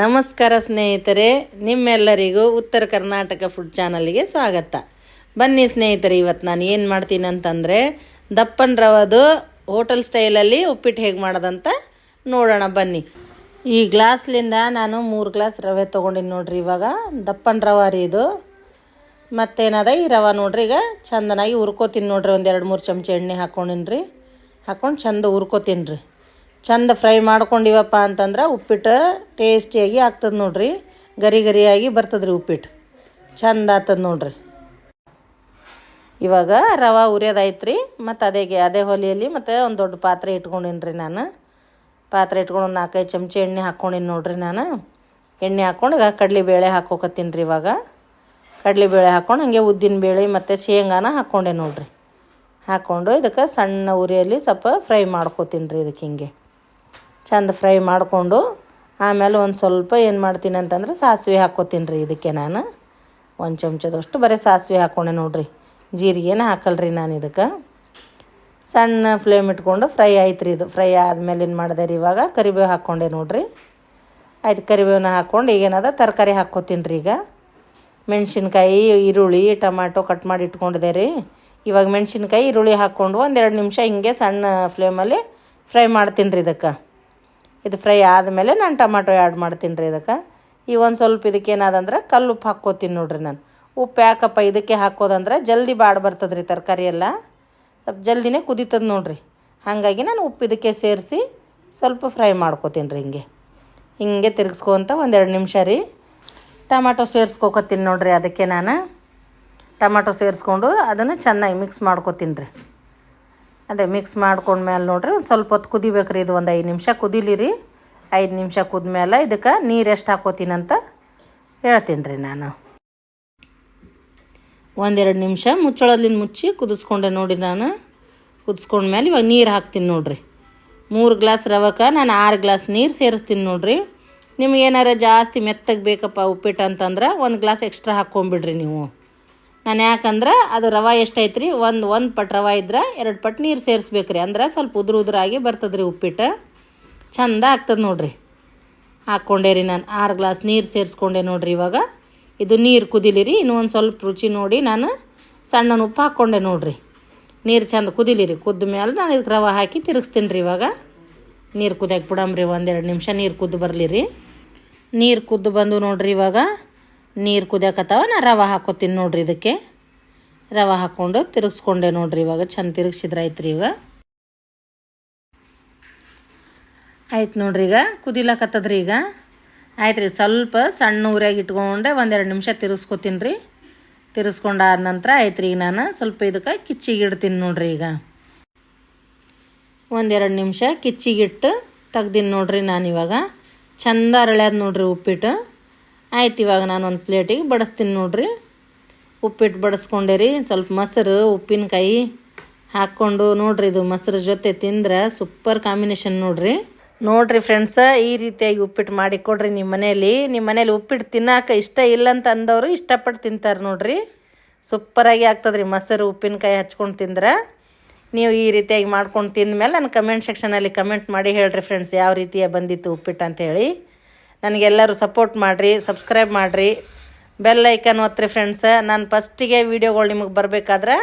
ನಮಸ್ಕಾರ ಸ್ನೇಹಿತರೆ, ನಿಮ್ಮೆಲ್ಲರಿಗೂ ಉತ್ತರ ಕರ್ನಾಟಕ ಫುಡ್ ಚಾನಲ್ಗೆ ಸ್ವಾಗತ. ಬನ್ನಿ ಸ್ನೇಹಿತರೆ ಇವತ್ತು ನಾನು ಏನು ಮಾಡ್ತೀನಿ ಅಂತಂದರೆ, ದಪ್ಪನ್ ರವದು ಹೋಟೆಲ್ ಸ್ಟೈಲಲ್ಲಿ ಉಪ್ಪಿಟ್ಟು ಹೇಗೆ ಮಾಡೋದಂತ ನೋಡೋಣ, ಬನ್ನಿ. ಈ ಗ್ಲಾಸ್ಲಿಂದ ನಾನು ಮೂರು ಗ್ಲಾಸ್ ರವೆ ತೊಗೊಂಡಿನಿ ನೋಡ್ರಿ ಇವಾಗ. ದಪ್ಪನ ರವೆ ರೀ ಇದು. ಮತ್ತೇನದ, ಈ ರವೆ ನೋಡ್ರಿ ಈಗ ಚಂದನಾಗಿ ಹುರ್ಕೋತೀನಿ ನೋಡ್ರಿ, ಒಂದು ಎರಡು ಮೂರು ಚಮಚ ಎಣ್ಣೆ ಹಾಕ್ಕೊಂಡಿನಿ ರೀ ಹಾಕ್ಕೊಂಡು ಚಂದ ಹುರ್ಕೋತೀನಿ ರೀ ಚಂದ ಫ್ರೈ ಮಾಡ್ಕೊಂಡಿವಪ್ಪ ಅಂತಂದ್ರೆ ಉಪ್ಪಿಟ್ಟು ಟೇಸ್ಟಿಯಾಗಿ ಆಗ್ತದೆ ನೋಡ್ರಿ. ಗರಿ ಗರಿಯಾಗಿ ಬರ್ತದ್ರಿ ಉಪ್ಪಿಟ್ಟು. ಚಂದ ಆಗ್ತದೆ ನೋಡ್ರಿ. ಇವಾಗ ರವೆ ಉರಿಯೋದಾಯ್ತು ರೀ ಮತ್ತು ಅದೇಗೆ, ಅದೇ ಹೊಲಿಯಲ್ಲಿ ಮತ್ತು ಒಂದು ದೊಡ್ಡ ಪಾತ್ರೆ ಇಟ್ಕೊಂಡಿನಿ ನಾನು. ಪಾತ್ರೆ ಇಟ್ಕೊಂಡು ಒಂದು ನಾಲ್ಕೈದು ಚಮಚ ಎಣ್ಣೆ ಹಾಕ್ಕೊಂಡಿನಿ ನೋಡ್ರಿ ನಾನು. ಎಣ್ಣೆ ಹಾಕ್ಕೊಂಡು ಈಗ ಕಡಲೆಬೇಳೆ ಹಾಕ್ಕೋಕತ್ತೀನಿ ರೀ ಇವಾಗ. ಕಡಲೆಬೇಳೆ ಹಾಕ್ಕೊಂಡು ಹಂಗೆ ಉದ್ದಿನ ಬೇಳೆ ಮತ್ತು ಶೇಂಗಾನ ಹಾಕ್ಕೊಂಡೆ ನೋಡ್ರಿ. ಹಾಕ್ಕೊಂಡು ಇದಕ್ಕೆ ಸಣ್ಣ ಉರಿಯಲ್ಲಿ ಸ್ವಲ್ಪ ಫ್ರೈ ಮಾಡ್ಕೋತೀನಿ ರೀ ಇದಕ್ಕೆ ಹಿಂಗೆ. ಚಂದ ಫ್ರೈ ಮಾಡಿಕೊಂಡು ಆಮೇಲೆ ಒಂದು ಸ್ವಲ್ಪ ಏನು ಮಾಡ್ತೀನಿ ಅಂತಂದ್ರೆ ಸಾಸಿವೆ ಹಾಕ್ಕೋತೀನಿ ರೀ ಇದಕ್ಕೆ ನಾನು. ಒಂದು ಚಮಚದಷ್ಟು ಬರೀ ಸಾಸಿವೆ ಹಾಕ್ಕೊಂಡೆ ನೋಡ್ರಿ. ಜೀರಿಗೆನ ಹಾಕಲ್ರಿ ನಾನು ಇದಕ್ಕೆ. ಸಣ್ಣ ಫ್ಲೇಮ್ ಇಟ್ಕೊಂಡು ಫ್ರೈ ಆಯ್ತು ರೀ ಇದು. ಫ್ರೈ ಆದಮೇಲೆ ಏನು ಮಾಡಿದೆ ರೀ ಇವಾಗ ಕರಿಬೇವು ಹಾಕ್ಕೊಂಡೆ ನೋಡಿರಿ. ಆಯ್ತು ಕರಿಬೇವನ್ನ ಹಾಕ್ಕೊಂಡು ಈಗೇನದ ತರಕಾರಿ ಹಾಕ್ಕೋತೀನಿ ರೀ ಈಗ. ಮೆಣಸಿನ್ಕಾಯಿ, ಈರುಳ್ಳಿ ಟೊಮ್ಯಾಟೊ ಕಟ್ ಮಾಡಿ ಇಟ್ಕೊಂಡಿದೆ ರೀ. ಇವಾಗ ಮೆಣಸಿನ್ಕಾಯಿ, ಈರುಳ್ಳಿ ಹಾಕ್ಕೊಂಡು ಒಂದೆರಡು ನಿಮಿಷ ಹಿಂಗೆ ಸಣ್ಣ ಫ್ಲೇಮಲ್ಲಿ ಫ್ರೈ ಮಾಡ್ತೀನಿ ರೀ ಇದಕ್ಕೆ. ಇದು ಫ್ರೈ ಆದಮೇಲೆ ನಾನು ಟೊಮಾಟೊ ಆ್ಯಡ್ ಮಾಡ್ತೀನಿ ರೀ ಇದಕ್ಕೆ. ಈ ಒಂದು ಸ್ವಲ್ಪ ಇದಕ್ಕೆ ಏನಾದಂದ್ರೆ ಕಲ್ಲು ಉಪ್ಪು ಹಾಕ್ಕೋತೀನಿ ನೋಡ್ರಿ ನಾನು. ಉಪ್ಪು ಯಾಕಪ್ಪ ಇದಕ್ಕೆ ಹಾಕೋದಂದ್ರೆ ಜಲ್ದಿ ಬಾಡ್ ಬರ್ತದೆ ರೀ ತರಕಾರಿ ಎಲ್ಲ. ಸ್ವಲ್ಪ ಜಲ್ದಿನೇ ಕುದೀತದೆ ನೋಡ್ರಿ. ಹಾಗಾಗಿ ನಾನು ಉಪ್ಪು ಇದಕ್ಕೆ ಸೇರಿಸಿ ಸ್ವಲ್ಪ ಫ್ರೈ ಮಾಡ್ಕೋತೀನಿ ರೀ ಹಿಂಗೆ. ಹಿಂಗೆ ತಿರ್ಗಿಸ್ಕೊಂತ ಒಂದೆರಡು ನಿಮಿಷ ರೀ ಟಮಾಟೊ ಸೇರ್ಸ್ಕೊತೀನಿ ನೋಡ್ರಿ ಅದಕ್ಕೆ ನಾನು. ಟಮಾಟೊ ಸೇರಿಸ್ಕೊಂಡು ಅದನ್ನು ಚೆನ್ನಾಗಿ ಮಿಕ್ಸ್ ಮಾಡ್ಕೋತೀನಿ ರೀ. ಅದೇ ಮಿಕ್ಸ್ ಮಾಡ್ಕೊಂಡ್ಮೇಲೆ ನೋಡ್ರಿ ಒಂದು ಸ್ವಲ್ಪ ಹೊತ್ತು ಕುದಿಬೇಕು ರೀ ಇದು ಒಂದು ಐದು ನಿಮಿಷ ಕುದಿಲಿರಿ. ಐದು ನಿಮಿಷ ಕುದ್ಮೇಲೆ ಇದಕ್ಕೆ ನೀರು ಎಷ್ಟು ಹಾಕೋತೀನಿ ಅಂತ ಹೇಳ್ತೀನಿ ರೀ ನಾನು ಒಂದೆರಡು ನಿಮಿಷ ಮುಚ್ಚಳದಿಂದ ಮುಚ್ಚಿ ಕುದಿಸ್ಕೊಂಡೆ ನೋಡಿ ನಾನು. ಕುದಿಸ್ಕೊಂಡ್ಮೇಲೆ ಇವಾಗ ನೀರು ಹಾಕ್ತೀನಿ ನೋಡ್ರಿ. ಮೂರು ಗ್ಲಾಸ್ ರವಕ್ಕೆ ನಾನು ಆರು ಗ್ಲಾಸ್ ನೀರು ಸೇರಿಸ್ತೀನಿ ನೋಡ್ರಿ. ನಿಮ್ಗೆ ಏನಾರ ಜಾಸ್ತಿ ಮೆತ್ತಗೆ ಬೇಕಪ್ಪ ಉಪ್ಪಿಟ್ಟು ಅಂತಂದ್ರೆ ಒಂದು ಗ್ಲಾಸ್ ಎಕ್ಸ್ಟ್ರಾ ಹಾಕ್ಕೊಂಬಿಡ್ರಿ ನೀವು. ನಾನು ಯಾಕಂದ್ರೆ ಅದು ರವೆ ಎಷ್ಟೈತೆ ರೀ ಒಂದು ಒಂದು ಪಟ್ ರವೆ ಇದ್ರೆ ಎರಡು ಪಟ್ ನೀರು ಸೇರಿಸ್ಬೇಕು ರೀ ಅಂದ್ರೆ ಸ್ವಲ್ಪ ಉದುರು ಉದುರಾಗಿ ಬರ್ತದೆ ರೀ ಉಪ್ಪಿಟ್ಟು. ಚಂದ ಆಗ್ತದೆ ನೋಡ್ರಿ. ಹಾಕ್ಕೊಂಡೆ ರೀ ನಾನು ಆರು ಗ್ಲಾಸ್ ನೀರು ಸೇರಿಸ್ಕೊಂಡೆ ನೋಡ್ರಿ ಇವಾಗ. ಇದು ನೀರು ಕುದಿಲಿರಿ, ಇನ್ನೂ ಒಂದು ಸ್ವಲ್ಪ ರುಚಿ ನೋಡಿ ನಾನು ಸಣ್ಣನ ಉಪ್ಪು ಹಾಕ್ಕೊಂಡೆ ನೋಡ್ರಿ. ನೀರು ಚಂದ ಕುದಿಲಿರಿ. ಕುದ್ದ ಮೇಲೆ ನಾನು ಇದಕ್ಕೆ ರವೆ ಹಾಕಿ ತಿರುಗಿಸ್ತೀನಿ ರೀ ಇವಾಗ. ನೀರು ಕುದಿಯಕ್ಕೆ ಬಿಡಂಬ್ರಿ ಒಂದೆರಡು ನಿಮಿಷ ನೀರು ಕುದ್ದು ಬರಲಿ ರೀ ನೀರು ಕುದ್ದು ಬಂದು ನೋಡ್ರಿ ಇವಾಗ. ನೀರು ಕುದಿಯಕತ್ತವ, ನಾ ರವೆ ಹಾಕೋತೀನಿ ನೋಡ್ರಿ ಇದಕ್ಕೆ. ರವೆ ಹಾಕ್ಕೊಂಡು ತಿರುಗಿಸ್ಕೊಂಡೆ ನೋಡ್ರಿ ಇವಾಗ, ಚಂದ ತಿರುಗಿಸಿದ್ರೆ ಆಯ್ತು ರೀ ಈಗ ಆಯ್ತು ನೋಡ್ರಿ ಈಗ, ಕುದಿಲಕತ್ತದ್ರಿ ಈಗ. ಆಯ್ತು ರೀ ಸ್ವಲ್ಪ ಸಣ್ಣ ಊರಾಗಿ ಇಟ್ಕೊಂಡೆ, ಒಂದೆರಡು ನಿಮಿಷ ತಿರುಗಿಸ್ಕೊತೀನಿ ರೀ ತಿರುಗಿಸ್ಕೊಂಡಾದ ನಂತರ ಆಯ್ತು ರೀ ಈಗ ನಾನು ಸ್ವಲ್ಪ ಇದಕ್ಕೆ ಕಿಚ್ಚಿಗೆ ಇಡ್ತೀನಿ ನೋಡ್ರಿ ಈಗ. ಒಂದೆರಡು ನಿಮಿಷ ಕಿಚ್ಚಿಗಿಟ್ಟು ತೆಗ್ದೀನಿ ನೋಡ್ರಿ ನಾನು ಇವಾಗ. ಚಂದ ಅರಳ್ಯಾದ ನೋಡ್ರಿ ಉಪ್ಪಿಟ್ಟು. ಆಯ್ತು, ಇವಾಗ ನಾನು ಒಂದು ಪ್ಲೇಟಿಗೆ ಬಡಿಸ್ತೀನಿ ನೋಡ್ರಿ. ಉಪ್ಪಿಟ್ಟು ಬಡಿಸ್ಕೊಂಡೆ ರೀ, ಸ್ವಲ್ಪ ಮೊಸರು, ಉಪ್ಪಿನಕಾಯಿ ಹಾಕ್ಕೊಂಡು ನೋಡ್ರಿ ಇದು ಮೊಸರು ಜೊತೆ ತಿಂದ್ರೆ ಸೂಪರ್ ಕಾಂಬಿನೇಷನ್ ನೋಡ್ರಿ. ನೋಡ್ರಿ ಫ್ರೆಂಡ್ಸ ಈ ರೀತಿಯಾಗಿ ಉಪ್ಪಿಟ್ಟು ಮಾಡಿ ಕೊಡ್ರಿ ನಿಮ್ಮ ಮನೇಲಿ. ನಿಮ್ಮ ಮನೇಲಿ ಉಪ್ಪಿಟ್ಟು ತಿನ್ನೋಕೆ ಇಷ್ಟ ಇಲ್ಲ ಅಂತ ಅಂದವರು ಇಷ್ಟಪಟ್ಟು ತಿಂತಾರೆ ನೋಡ್ರಿ. ಸೂಪರಾಗಿ ಆಗ್ತದ್ರಿ ಮೊಸರು, ಉಪ್ಪಿನಕಾಯಿ ಹಚ್ಕೊಂಡು ತಿಂದ್ರೆ. ನೀವು ಈ ರೀತಿಯಾಗಿ ಮಾಡ್ಕೊಂಡು ತಿಂದ ಮೇಲೆ ನನ್ನ ಕಮೆಂಟ್ ಸೆಕ್ಷನಲ್ಲಿ ಕಮೆಂಟ್ ಮಾಡಿ ಹೇಳ್ರಿ ಫ್ರೆಂಡ್ಸ್ ಯಾವ ರೀತಿಯ ಬಂದಿತ್ತು ಉಪ್ಪಿಟ್ಟು ಅಂತ ಹೇಳಿ. ನನಗೆಲ್ಲರೂ ಸಪೋರ್ಟ್ ಮಾಡಿರಿ ಸಬ್ಸ್ಕ್ರೈಬ್ ಮಾಡಿರಿ. ಬೆಲ್ ಐಕನ್ ಒತ್ತಿರಿ ಫ್ರೆಂಡ್ಸ ನಾನು ಫಸ್ಟಿಗೆ ವೀಡಿಯೋಗಳು ನಿಮಗೆ ಬರಬೇಕಾದ್ರೆ